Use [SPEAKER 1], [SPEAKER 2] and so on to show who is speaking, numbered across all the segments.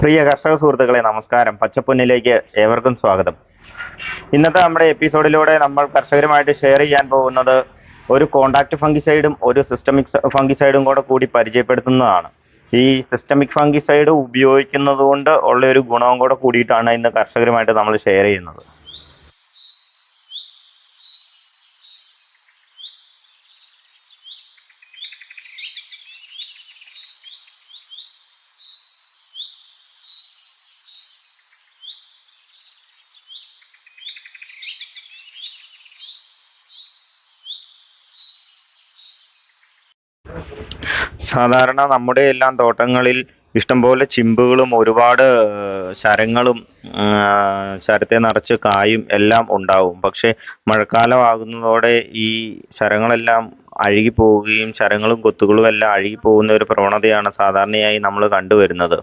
[SPEAKER 1] പ്രിയ കർഷക സുഹൃത്തുക്കളെ നമസ്കാരം. പച്ചപ്പൊന്നിലേക്ക് ഏവർക്കും സ്വാഗതം. ഇന്നത്തെ നമ്മുടെ എപ്പിസോഡിലൂടെ നമ്മൾ കർഷകരുമായിട്ട് ഷെയർ ചെയ്യാൻ പോകുന്നത് ഒരു കോണ്ടാക്ട് ഫംഗിസൈഡും ഒരു സിസ്റ്റമിക് ഫംഗിസൈഡും കൂടെ കൂടി പരിചയപ്പെടുത്തുന്നതാണ്. ഈ സിസ്റ്റമിക് ഫംഗിസൈഡ് ഉപയോഗിക്കുന്നത് കൊണ്ട് ഉള്ള ഒരു ഗുണവും കൂടെ കൂടിയിട്ടാണ് ഇന്ന് കർഷകരുമായിട്ട് നമ്മൾ ഷെയർ ചെയ്യുന്നത്. സാധാരണ നമ്മുടെ എല്ലാം തോട്ടങ്ങളിൽ ഇഷ്ടംപോലെ ചിമ്പുകളും ഒരുപാട് ശരങ്ങളും ശരത്തെ നിറച്ച് കായും എല്ലാം ഉണ്ടാവും. പക്ഷെ മഴക്കാലമാകുന്നതോടെ ഈ ശരങ്ങളെല്ലാം അഴുകി പോവുകയും ശരങ്ങളും കൊത്തുകളും എല്ലാം അഴുകി പോകുന്ന ഒരു പ്രവണതയാണ് സാധാരണയായി നമ്മൾ കണ്ടുവരുന്നത്.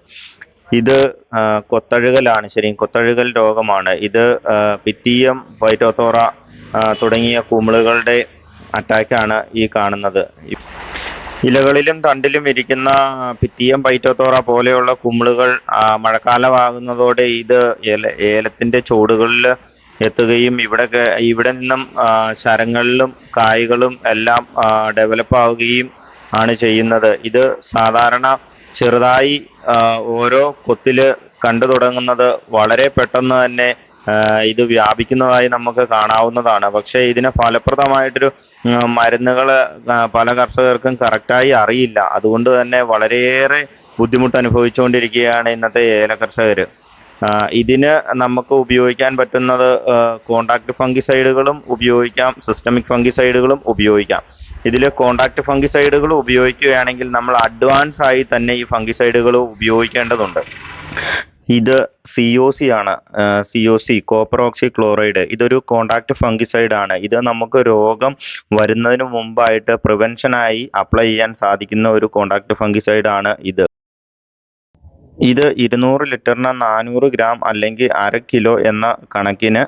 [SPEAKER 1] ഇത് കൊത്തഴുകലാണ്. ശരി കൊത്തഴുകൽ രോഗമാണ്. ഇത് പിത്തീയം വൈറ്റോത്തോറ തുടങ്ങിയ കുമിളുകളുടെ അറ്റാക്കാണ് ഈ കാണുന്നത്. ഇലകളിലും തണ്ടിലും ഇരിക്കുന്ന പിത്തിയം പൈറ്റോത്തോറ പോലെയുള്ള കുമിളുകൾ മഴക്കാലമാകുന്നതോടെ ഇത് ഏല ഏലത്തിന്റെ ചോടുകളിൽ എത്തുകയും ഇവിടെ ഇവിടെ നിന്നും ശരങ്ങളിലും കായ്കളും എല്ലാം ഡെവലപ്പ് ആവുകയും ആണ് ചെയ്യുന്നത്. ഇത് സാധാരണ ചെറുതായി ഓരോ കൊത്തിൽ കണ്ടു തുടങ്ങുന്നത് വളരെ പെട്ടെന്ന് തന്നെ ഇത് വ്യാപിക്കുന്നതായി നമുക്ക് കാണാവുന്നതാണ്. പക്ഷേ ഇതിനെ ഫലപ്രദമായിട്ടൊരു മരുന്നുകൾ പല കർഷകർക്കും കറക്റ്റായി അറിയില്ല. അതുകൊണ്ട് തന്നെ വളരെയേറെ ബുദ്ധിമുട്ട് അനുഭവിച്ചുകൊണ്ടിരിക്കുകയാണ് ഇന്നത്തെ ഏല കർഷകർ ഇതിന് നമുക്ക് ഉപയോഗിക്കാൻ പറ്റുന്നത് കോണ്ടാക്ട് ഫംഗിസൈഡുകളും ഉപയോഗിക്കാം സിസ്റ്റമിക് ഫംഗിസൈഡുകളും ഉപയോഗിക്കാം. ഇതിൽ കോണ്ടാക്ട് ഫംഗിസൈഡുകൾ ഉപയോഗിക്കുകയാണെങ്കിൽ നമ്മൾ അഡ്വാൻസ് ആയി തന്നെ ഈ ഫംഗിസൈഡുകൾ ഉപയോഗിക്കേണ്ടതുണ്ട്. ഇത് സി ഒ സി ആണ്. C O C copper oxy chloride ഇതൊരു കോണ്ടാക്ട് ഫംഗിസൈഡ് ആണ്. ഇത് നമുക്ക് രോഗം വരുന്നതിന് മുമ്പായിട്ട് പ്രിവെൻഷനായി അപ്ലൈ ചെയ്യാൻ സാധിക്കുന്ന ഒരു കോണ്ടാക്ട് ഫംഗിസൈഡ് ആണ് ഇത്. ഇത് ഇരുന്നൂറ് ലിറ്ററിന് നാനൂറ് ഗ്രാം അല്ലെങ്കിൽ അര കിലോ എന്ന കണക്കിന്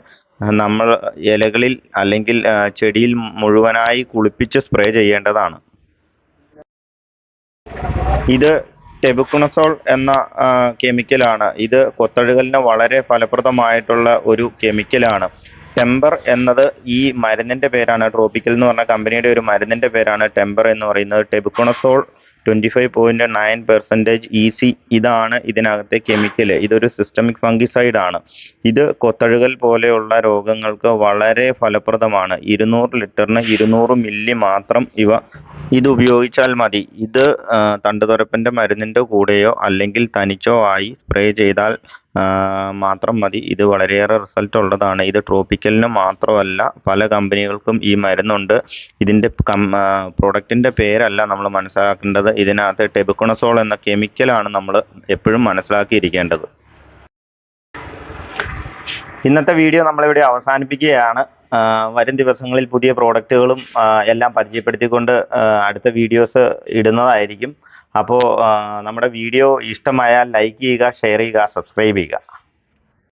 [SPEAKER 1] നമ്മൾ ഇലകളിൽ അല്ലെങ്കിൽ ചെടിയിൽ മുഴുവനായി കുളിപ്പിച്ച് സ്പ്രേ ചെയ്യേണ്ടതാണ്. ഇത് ടെബുക്കുണസോൾ എന്ന കെമിക്കലാണ്. ഇത് കൊത്തഴുകലിന് വളരെ ഫലപ്രദമായിട്ടുള്ള ഒരു കെമിക്കലാണ്. ടെമ്പർ എന്നത് ഈ മരുന്നിന്റെ പേരാണ്. ട്രോപ്പിക്കൽ എന്ന് പറഞ്ഞ കമ്പനിയുടെ ഒരു മരുന്നിന്റെ പേരാണ്. ടെമ്പർ എന്ന് പറയുന്നത് tebuconazole twenty five point nine percentage E C ഇതാണ് ഇതിനകത്തെ കെമിക്കൽ ഇതൊരു സിസ്റ്റമിക് ഫംഗിസൈഡ് ആണ് ഇത് കൊത്തഴുകൽ പോലെയുള്ള രോഗങ്ങൾക്ക് വളരെ ഫലപ്രദമാണ്. ഇരുന്നൂറ് ലിറ്ററിന് ഇരുന്നൂറ് മില്ലി മാത്രം ഇവ ഇത് ഉപയോഗിച്ചാൽ മതി. ഇത് ആ, മരുന്നിന്റെ കൂടെയോ അല്ലെങ്കിൽ തനിച്ചോ ആയി സ്പ്രേ ചെയ്താൽ മാത്രം മതി. ഇത് വളരെയേറെ റിസൾട്ട് ഉള്ളതാണ്. ഇത് ട്രോപ്പിക്കലിന് മാത്രമല്ല പല കമ്പനികൾക്കും ഈ മരുന്നുണ്ട്. ഇതിന്റെ കം പ്രൊഡക്റ്റിന്റെ പേരല്ല നമ്മൾ മനസ്സിലാക്കേണ്ടത്. ഇതിനകത്ത് ടെബുക്കണസോൾ എന്ന കെമിക്കലാണ് നമ്മൾ എപ്പോഴും മനസ്സിലാക്കിയിരിക്കേണ്ടത്. ഇന്നത്തെ വീഡിയോ നമ്മളിവിടെ അവസാനിപ്പിക്കുകയാണ്. വരും ദിവസങ്ങളിൽ പുതിയ പ്രോഡക്റ്റുകളും എല്ലാം പരിചയപ്പെടുത്തിക്കൊണ്ട് അടുത്ത വീഡിയോസ് ഇടുന്നതായിരിക്കും. അപ്പോൾ നമ്മുടെ വീഡിയോ ഇഷ്ടമായാൽ ലൈക്ക് ചെയ്യുക ഷെയർ ചെയ്യുക സബ്സ്ക്രൈബ് ചെയ്യുക.